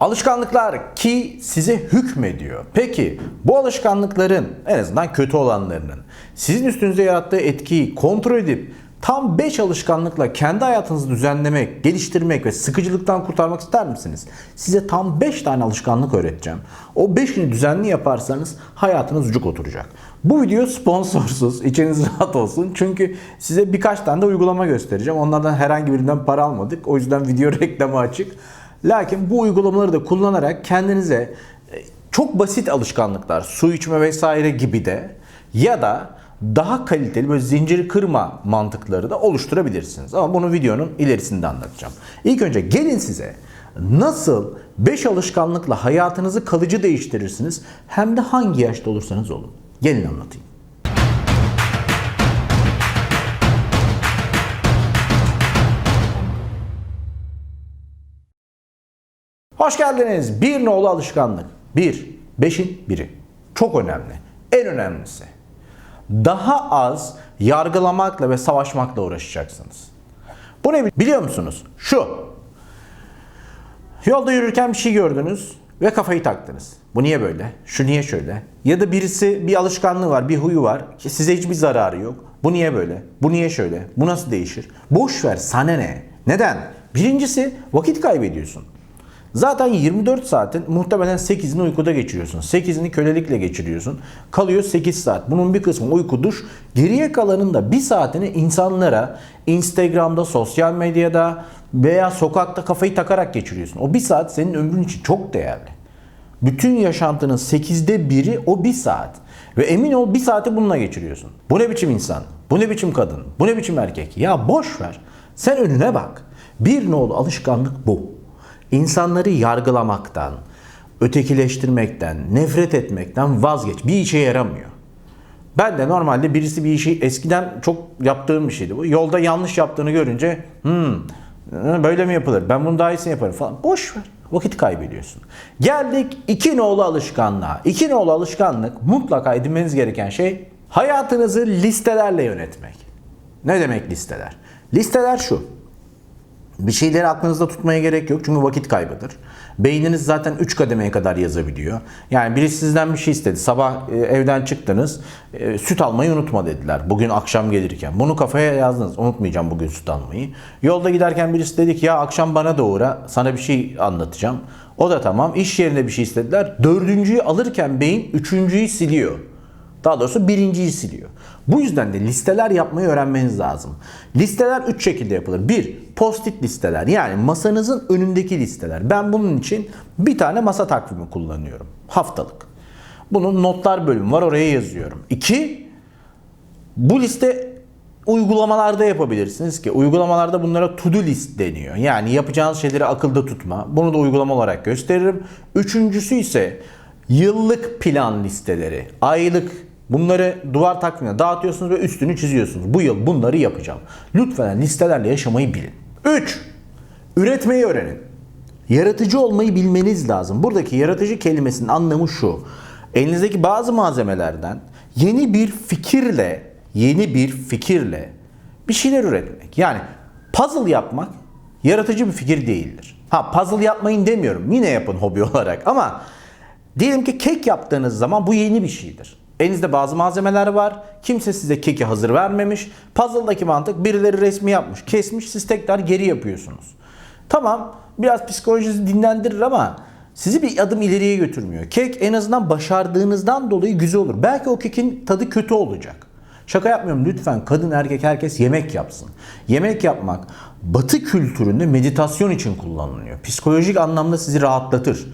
Alışkanlıklar ki size hükmediyor. Peki bu alışkanlıkların en azından kötü olanlarının sizin üstünüze yarattığı etkiyi kontrol edip tam 5 alışkanlıkla kendi hayatınızı düzenlemek, geliştirmek ve sıkıcılıktan kurtarmak ister misiniz? Size tam 5 tane alışkanlık öğreteceğim. O 5'ini düzenli yaparsanız hayatınız ucuk oturacak. Bu video sponsorsuz, içiniz rahat olsun. Çünkü size birkaç tane de uygulama göstereceğim. Onlardan herhangi birinden para almadık. O yüzden video reklamı açık. Lakin bu uygulamaları da kullanarak kendinize e, çok basit alışkanlıklar, su içme vesaire gibi de ya da daha kaliteli böyle zinciri kırma mantıkları da oluşturabilirsiniz. Ama bunu videonun ilerisinde anlatacağım. İlk önce gelin size nasıl 5 alışkanlıkla hayatınızı kalıcı değiştirirsiniz hem de hangi yaşta olursanız olun. Gelin anlatayım. Hoş geldiniz. Bir nolu alışkanlık. Bir. Beşin biri. Çok önemli. En önemlisi. Daha az yargılamakla ve savaşmakla uğraşacaksınız. Bu ne biliyor musunuz? Şu. Yolda yürürken bir şey gördünüz ve kafayı taktınız. Bu niye böyle? Şu niye şöyle? Ya da birisi bir alışkanlığı var, bir huyu var ki size hiçbir zararı yok. Bu niye böyle? Bu niye şöyle? Bu nasıl değişir? Boş ver, sana ne? Neden? Birincisi vakit kaybediyorsun. Zaten 24 saatin muhtemelen 8'ini uykuda geçiriyorsun. 8'ini kölelikle geçiriyorsun. Kalıyor 8 saat. Bunun bir kısmı uyku duş. Geriye kalanın da bir saatini insanlara Instagram'da, sosyal medyada veya sokakta kafayı takarak geçiriyorsun. O bir saat senin ömrün için çok değerli. Bütün yaşantının 8'de biri o bir saat. Ve emin ol bir saati bununla geçiriyorsun. Bu ne biçim insan? Bu ne biçim kadın? Bu ne biçim erkek? Ya boş ver. Sen önüne bak. Bir nolu alışkanlık bu. İnsanları yargılamaktan, ötekileştirmekten, nefret etmekten vazgeç. Bir işe yaramıyor. Ben de normalde birisi bir işi eskiden çok yaptığım bir şeydi bu. Yolda yanlış yaptığını görünce hmm, böyle mi yapılır? Ben bunu daha iyisini yaparım falan. Boş ver. Vakit kaybediyorsun. Geldik iki nolu alışkanlığa. İki nolu alışkanlık mutlaka edinmeniz gereken şey hayatınızı listelerle yönetmek. Ne demek listeler? Listeler şu. Bir şeyleri aklınızda tutmaya gerek yok çünkü vakit kaybıdır. Beyniniz zaten 3 kademeye kadar yazabiliyor. Yani biri sizden bir şey istedi. Sabah e, evden çıktınız. e, süt almayı unutma dediler. Bugün akşam gelirken. Bunu kafaya yazdınız. Unutmayacağım bugün süt almayı. Yolda giderken birisi dedi ki ya akşam bana da uğra. Sana bir şey anlatacağım. O da tamam. İş yerinde bir şey istediler. Dördüncüyü alırken beyin üçüncüyü siliyor. Daha doğrusu birinciyi siliyor. Bu yüzden de listeler yapmayı öğrenmeniz lazım. Listeler 3 şekilde yapılır. 1. Post-it listeler yani masanızın önündeki listeler. Ben bunun için bir tane masa takvimi kullanıyorum. Haftalık. Bunun notlar bölümü var oraya yazıyorum. 2. Bu liste uygulamalarda yapabilirsiniz ki uygulamalarda bunlara to do list deniyor. Yani yapacağınız şeyleri akılda tutma. Bunu da uygulama olarak gösteririm. Üçüncüsü ise yıllık plan listeleri. Aylık bunları duvar takvimine dağıtıyorsunuz ve üstünü çiziyorsunuz. Bu yıl bunları yapacağım. Lütfen listelerle yaşamayı bilin. 3. Üretmeyi öğrenin. Yaratıcı olmayı bilmeniz lazım. Buradaki yaratıcı kelimesinin anlamı şu. Elinizdeki bazı malzemelerden yeni bir fikirle, yeni bir fikirle bir şeyler üretmek. Yani puzzle yapmak yaratıcı bir fikir değildir. Ha puzzle yapmayın demiyorum. Yine yapın hobi olarak ama diyelim ki kek yaptığınız zaman bu yeni bir şeydir. Elinizde bazı malzemeler var. Kimse size keki hazır vermemiş. Puzzle'daki mantık birileri resmi yapmış, kesmiş. Siz tekrar geri yapıyorsunuz. Tamam biraz psikolojinizi dinlendirir ama sizi bir adım ileriye götürmüyor. Kek en azından başardığınızdan dolayı güzel olur. Belki o kekin tadı kötü olacak. Şaka yapmıyorum lütfen kadın erkek herkes yemek yapsın. Yemek yapmak batı kültüründe meditasyon için kullanılıyor. Psikolojik anlamda sizi rahatlatır.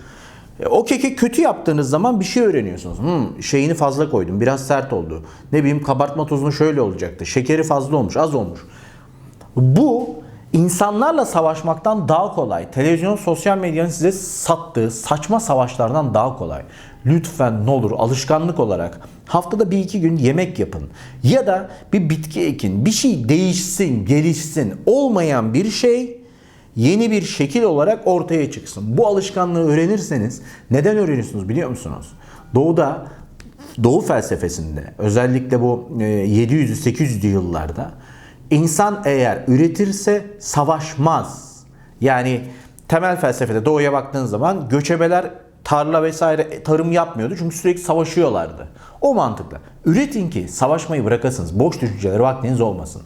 E, O keki kötü yaptığınız zaman bir şey öğreniyorsunuz. Hmm, şeyini fazla koydum, biraz sert oldu. Ne bileyim kabartma tozunu şöyle olacaktı. Şekeri fazla olmuş, az olmuş. Bu insanlarla savaşmaktan daha kolay. Televizyon, sosyal medyanın size sattığı saçma savaşlardan daha kolay. Lütfen ne olur alışkanlık olarak haftada bir iki gün yemek yapın. Ya da bir bitki ekin. Bir şey değişsin, gelişsin. Olmayan bir şey yeni bir şekil olarak ortaya çıksın. Bu alışkanlığı öğrenirseniz neden öğreniyorsunuz biliyor musunuz? Doğuda Doğu felsefesinde özellikle bu e, 700'lü 800'lü yıllarda insan eğer üretirse savaşmaz. Yani temel felsefede doğuya baktığın zaman göçebeler tarla vesaire tarım yapmıyordu çünkü sürekli savaşıyorlardı. O mantıkla. Üretin ki savaşmayı bırakasınız. Boş düşünceler vaktiniz olmasın.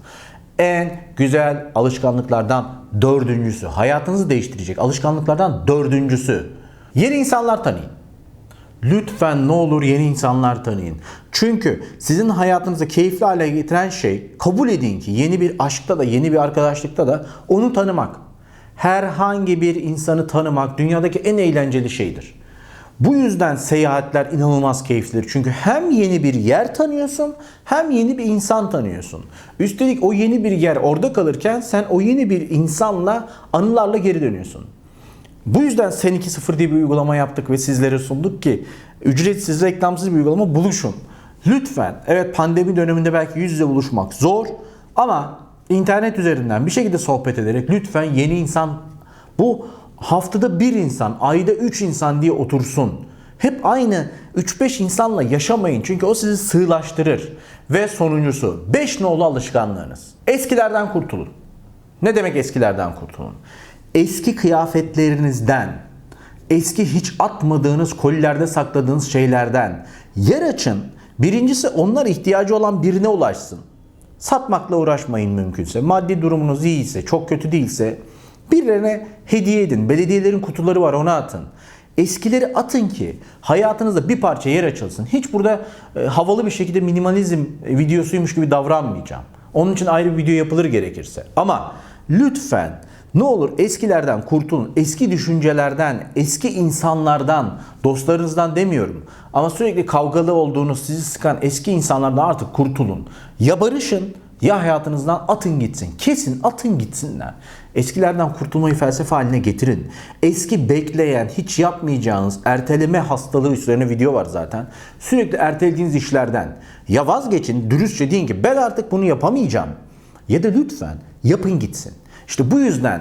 En güzel alışkanlıklardan dördüncüsü, hayatınızı değiştirecek alışkanlıklardan dördüncüsü. Yeni insanlar tanıyın. Lütfen ne olur yeni insanlar tanıyın. Çünkü sizin hayatınızı keyifli hale getiren şey kabul edin ki yeni bir aşkta da yeni bir arkadaşlıkta da onu tanımak. Herhangi bir insanı tanımak dünyadaki en eğlenceli şeydir. Bu yüzden seyahatler inanılmaz keyiflidir. Çünkü hem yeni bir yer tanıyorsun hem yeni bir insan tanıyorsun. Üstelik o yeni bir yer orada kalırken sen o yeni bir insanla anılarla geri dönüyorsun. Bu yüzden Sen 2.0 diye bir uygulama yaptık ve sizlere sunduk ki ücretsiz reklamsız bir uygulama buluşun. Lütfen evet pandemi döneminde belki yüz yüze buluşmak zor ama internet üzerinden bir şekilde sohbet ederek lütfen yeni insan bu haftada bir insan, ayda 3 insan diye otursun. Hep aynı 3-5 insanla yaşamayın çünkü o sizi sığlaştırır. Ve sonuncusu 5 nolu alışkanlığınız. Eskilerden kurtulun. Ne demek eskilerden kurtulun? Eski kıyafetlerinizden, eski hiç atmadığınız kolilerde sakladığınız şeylerden yer açın. Birincisi onlar ihtiyacı olan birine ulaşsın. Satmakla uğraşmayın mümkünse. Maddi durumunuz iyiyse, çok kötü değilse birilerine hediye edin. Belediyelerin kutuları var ona atın. Eskileri atın ki hayatınızda bir parça yer açılsın. Hiç burada e, havalı bir şekilde minimalizm e, videosuymuş gibi davranmayacağım. Onun için ayrı bir video yapılır gerekirse. Ama lütfen ne olur eskilerden kurtulun. Eski düşüncelerden, eski insanlardan, dostlarınızdan demiyorum. Ama sürekli kavgalı olduğunuz, sizi sıkan eski insanlardan artık kurtulun. Ya barışın ya hayatınızdan atın gitsin. Kesin atın gitsinler. Eskilerden kurtulmayı felsefe haline getirin. Eski bekleyen, hiç yapmayacağınız erteleme hastalığı üzerine video var zaten. Sürekli ertelediğiniz işlerden. Ya vazgeçin, dürüstçe deyin ki ben artık bunu yapamayacağım. Ya da lütfen yapın gitsin. İşte bu yüzden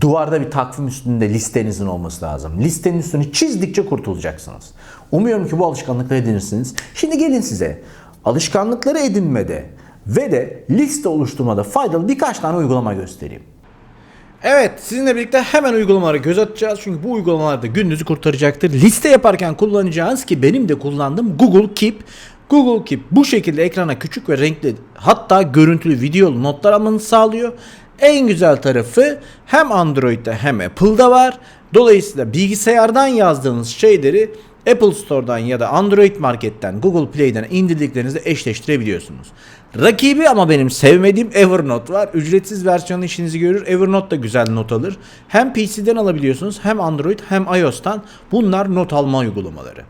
duvarda bir takvim üstünde listenizin olması lazım. Listenin üstünü çizdikçe kurtulacaksınız. Umuyorum ki bu alışkanlıkları edinirsiniz. Şimdi gelin size alışkanlıkları edinmede ve de liste oluşturmada faydalı birkaç tane uygulama göstereyim. Evet sizinle birlikte hemen uygulamalara göz atacağız. Çünkü bu uygulamalar da gününüzü kurtaracaktır. Liste yaparken kullanacağınız ki benim de kullandığım Google Keep. Google Keep bu şekilde ekrana küçük ve renkli hatta görüntülü videolu notlar almanızı sağlıyor. En güzel tarafı hem Android'de hem Apple'da var. Dolayısıyla bilgisayardan yazdığınız şeyleri Apple Store'dan ya da Android Market'ten, Google Play'den indirdiklerinizde eşleştirebiliyorsunuz. Rakibi ama benim sevmediğim Evernote var. Ücretsiz versiyonu işinizi görür. Evernote da güzel not alır. Hem PC'den alabiliyorsunuz hem Android hem iOS'tan. Bunlar not alma uygulamaları.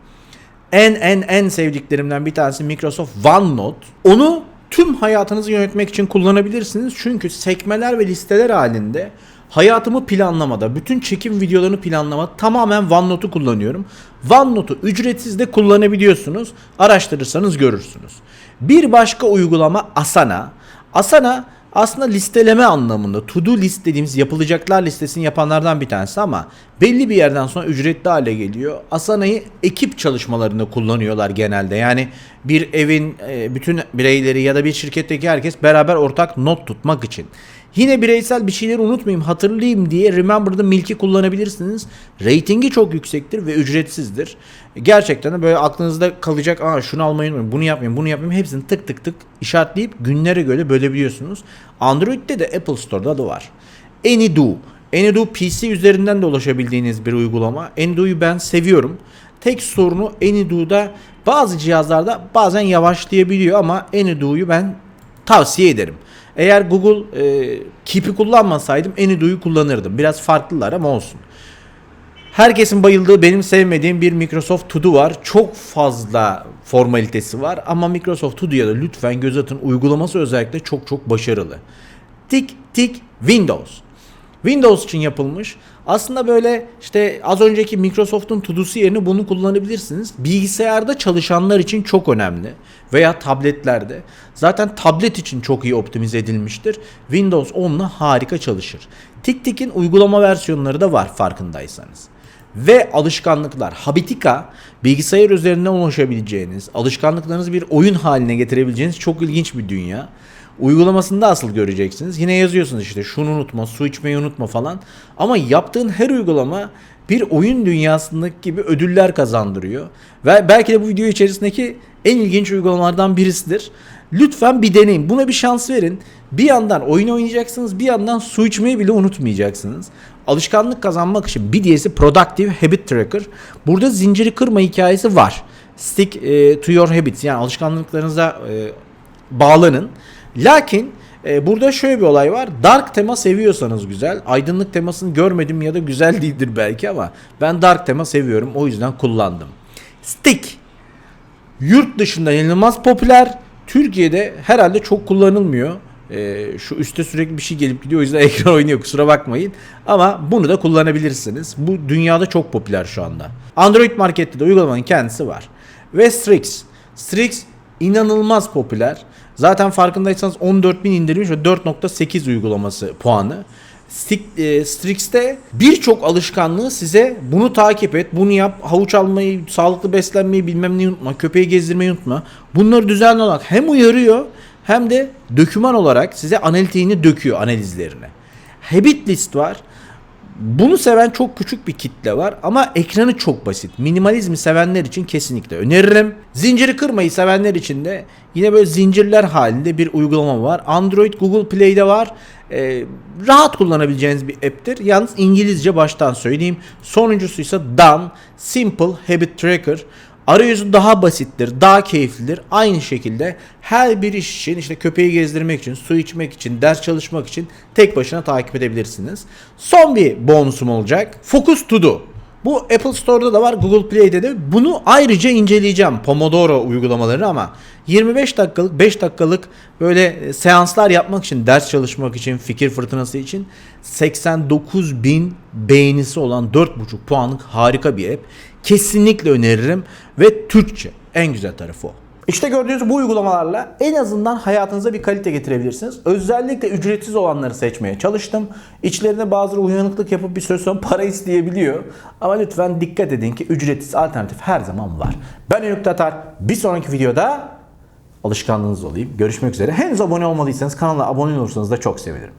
En en en sevdiklerimden bir tanesi Microsoft OneNote. Onu tüm hayatınızı yönetmek için kullanabilirsiniz. Çünkü sekmeler ve listeler halinde hayatımı planlamada, bütün çekim videolarını planlamada tamamen OneNote'u kullanıyorum. OneNote'u ücretsiz de kullanabiliyorsunuz. Araştırırsanız görürsünüz. Bir başka uygulama Asana. Asana aslında listeleme anlamında to do list dediğimiz yapılacaklar listesini yapanlardan bir tanesi ama belli bir yerden sonra ücretli hale geliyor. Asana'yı ekip çalışmalarında kullanıyorlar genelde. Yani bir evin e, bütün bireyleri ya da bir şirketteki herkes beraber ortak not tutmak için. Yine bireysel bir şeyleri unutmayayım, hatırlayayım diye Remember the Milk'i kullanabilirsiniz. Ratingi çok yüksektir ve ücretsizdir. Gerçekten de böyle aklınızda kalacak, aa şunu almayı unutmayın, bunu yapmayın, bunu yapmayın. Hepsini tık tık tık işaretleyip günlere göre bölebiliyorsunuz. Android'de de Apple Store'da da var. AnyDo. AnyDo PC üzerinden de ulaşabildiğiniz bir uygulama. AnyDo'yu ben seviyorum. Tek sorunu AnyDo'da bazı cihazlarda bazen yavaşlayabiliyor ama AnyDo'yu ben tavsiye ederim. Eğer Google e, Keep'i kullanmasaydım AnyDo'yu kullanırdım. Biraz farklılar ama olsun. Herkesin bayıldığı benim sevmediğim bir Microsoft To Do var. Çok fazla formalitesi var ama Microsoft To Do'ya da lütfen göz atın. Uygulaması özellikle çok çok başarılı. Tik tik Windows. Windows için yapılmış. Aslında böyle işte az önceki Microsoft'un Todo'su yerine bunu kullanabilirsiniz. Bilgisayarda çalışanlar için çok önemli veya tabletlerde. Zaten tablet için çok iyi optimize edilmiştir. Windows 10'la harika çalışır. TikTik'in uygulama versiyonları da var farkındaysanız. Ve alışkanlıklar. Habitika bilgisayar üzerinden ulaşabileceğiniz, alışkanlıklarınızı bir oyun haline getirebileceğiniz çok ilginç bir dünya. Uygulamasında asıl göreceksiniz. Yine yazıyorsunuz işte şunu unutma, su içmeyi unutma falan. Ama yaptığın her uygulama bir oyun dünyasındaki gibi ödüller kazandırıyor. Ve belki de bu video içerisindeki en ilginç uygulamalardan birisidir. Lütfen bir deneyin. Buna bir şans verin. Bir yandan oyun oynayacaksınız, bir yandan su içmeyi bile unutmayacaksınız. Alışkanlık kazanmak için bir diğerisi Productive Habit Tracker. Burada zinciri kırma hikayesi var. Stick e, to your habits yani alışkanlıklarınıza e, bağlanın. Lakin e, burada şöyle bir olay var. Dark tema seviyorsanız güzel. Aydınlık temasını görmedim ya da güzel değildir belki ama ben dark tema seviyorum. O yüzden kullandım. Stick yurt dışında inanılmaz popüler. Türkiye'de herhalde çok kullanılmıyor. Ee, şu üstte sürekli bir şey gelip gidiyor o yüzden ekran oynuyor kusura bakmayın. Ama bunu da kullanabilirsiniz. Bu dünyada çok popüler şu anda. Android markette de uygulamanın kendisi var. Ve Strix. Strix inanılmaz popüler. Zaten farkındaysanız 14.000 indirilmiş ve 4.8 uygulaması puanı. E, Strix'te birçok alışkanlığı size bunu takip et, bunu yap, havuç almayı, sağlıklı beslenmeyi bilmem ne unutma, köpeği gezdirmeyi unutma. Bunları düzenli olarak hem uyarıyor hem de döküman olarak size analitiğini döküyor analizlerine. Habit list var. Bunu seven çok küçük bir kitle var ama ekranı çok basit. Minimalizmi sevenler için kesinlikle öneririm. Zinciri kırmayı sevenler için de yine böyle zincirler halinde bir uygulama var. Android, Google Play'de var. Ee, rahat kullanabileceğiniz bir app'tir. Yalnız İngilizce baştan söyleyeyim. Sonuncusu ise Done Simple Habit Tracker. Arayüzü daha basittir, daha keyiflidir. Aynı şekilde her bir iş için işte köpeği gezdirmek için, su içmek için, ders çalışmak için tek başına takip edebilirsiniz. Son bir bonusum olacak. Focus To Do. Bu Apple Store'da da var, Google Play'de de. Bunu ayrıca inceleyeceğim Pomodoro uygulamaları ama 25 dakikalık, 5 dakikalık böyle e, seanslar yapmak için, ders çalışmak için, fikir fırtınası için 89 bin beğenisi olan 4.5 puanlık harika bir app. Kesinlikle öneririm ve Türkçe. En güzel tarafı o. İşte gördüğünüz bu uygulamalarla en azından hayatınıza bir kalite getirebilirsiniz. Özellikle ücretsiz olanları seçmeye çalıştım. İçlerine bazıları uyanıklık yapıp bir söz sonra para isteyebiliyor. Ama lütfen dikkat edin ki ücretsiz alternatif her zaman var. Ben Önük Tatar. Bir sonraki videoda alışkanlığınız olayım. Görüşmek üzere. Henüz abone olmadıysanız kanala abone olursanız da çok sevinirim.